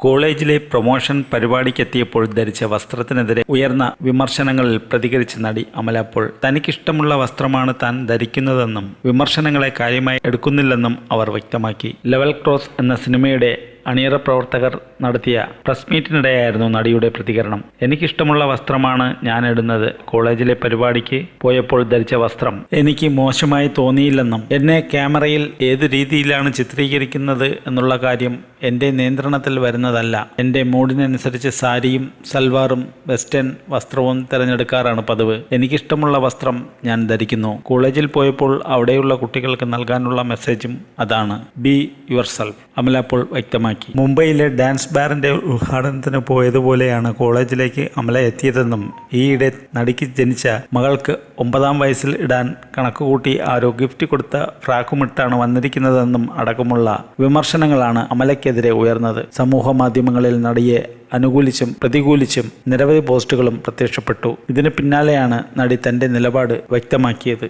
കോളേജിലെ പ്രൊമോഷൻ പരിപാടിക്കെത്തിയപ്പോൾ ധരിച്ച വസ്ത്രത്തിനെതിരെ ഉയർന്ന വിമർശനങ്ങളിൽ പ്രതികരിച്ച നടി അമല പോൾ തനിക്കിഷ്ടമുള്ള വസ്ത്രമാണ് താൻ ധരിക്കുന്നതെന്നും വിമർശനങ്ങളെ കാര്യമായി എടുക്കുന്നില്ലെന്നും അവർ വ്യക്തമാക്കി. ലെവൽ ക്രോസ് എന്ന സിനിമയുടെ അണിയറ പ്രവർത്തകർ നടത്തിയ പ്രസ് മീറ്റിനിടെയായിരുന്നു നടിയുടെ പ്രതികരണം. എനിക്കിഷ്ടമുള്ള വസ്ത്രമാണ് ഞാൻ ഇടുന്നത്. കോളേജിലെ പരിപാടിക്ക് പോയപ്പോൾ ധരിച്ച വസ്ത്രം. എനിക്ക് മോശമായി തോന്നിയില്ലെന്നും എന്നെ ക്യാമറയിൽ ഏത് രീതിയിലാണ് ചിത്രീകരിക്കുന്നത് എന്നുള്ള കാര്യം എന്റെ നിയന്ത്രണത്തിൽ വരുന്നതല്ല. എന്റെ മൂഡിനനുസരിച്ച് സാരിയും സൽവാറും വെസ്റ്റേൺ വസ്ത്രവും തിരഞ്ഞെടുക്കാറാണ് പതിവ്. എനിക്കിഷ്ടമുള്ള വസ്ത്രം ഞാൻ ധരിക്കുന്നു. കോളേജിൽ പോയപ്പോൾ അവിടെയുള്ള കുട്ടികൾക്ക് നൽകാനുള്ള മെസ്സേജും അതാണ്. Be yourself. അമല പോൾ വ്യക്തമാക്കി. മുംബൈയിലെ ഡാൻസ് ബാറിന്റെ ഉദ്ഘാടനത്തിന് പോയതുപോലെയാണ് കോളേജിലേക്ക് അമല എത്തിയതെന്നും ഈയിടെ നടിക്ക് ജനിച്ച മകൾക്ക് ഒമ്പതാം വയസ്സിൽ ഇടാൻ കണക്കുകൂട്ടി ആരോ ഗിഫ്റ്റ് കൊടുത്ത ഫ്രാക്കുമിട്ടാണ് വന്നിരിക്കുന്നതെന്നും അടക്കമുള്ള വിമർശനങ്ങളാണ് അമലയ്ക്കെതിരെ ഉയർന്നത്. സമൂഹ മാധ്യമങ്ങളിൽ നടിയെ അനുകൂലിച്ചും പ്രതികൂലിച്ചും നിരവധി പോസ്റ്റുകളും പ്രത്യക്ഷപ്പെട്ടു. ഇതിന് പിന്നാലെയാണ് നടി തന്റെ നിലപാട് വ്യക്തമാക്കിയത്.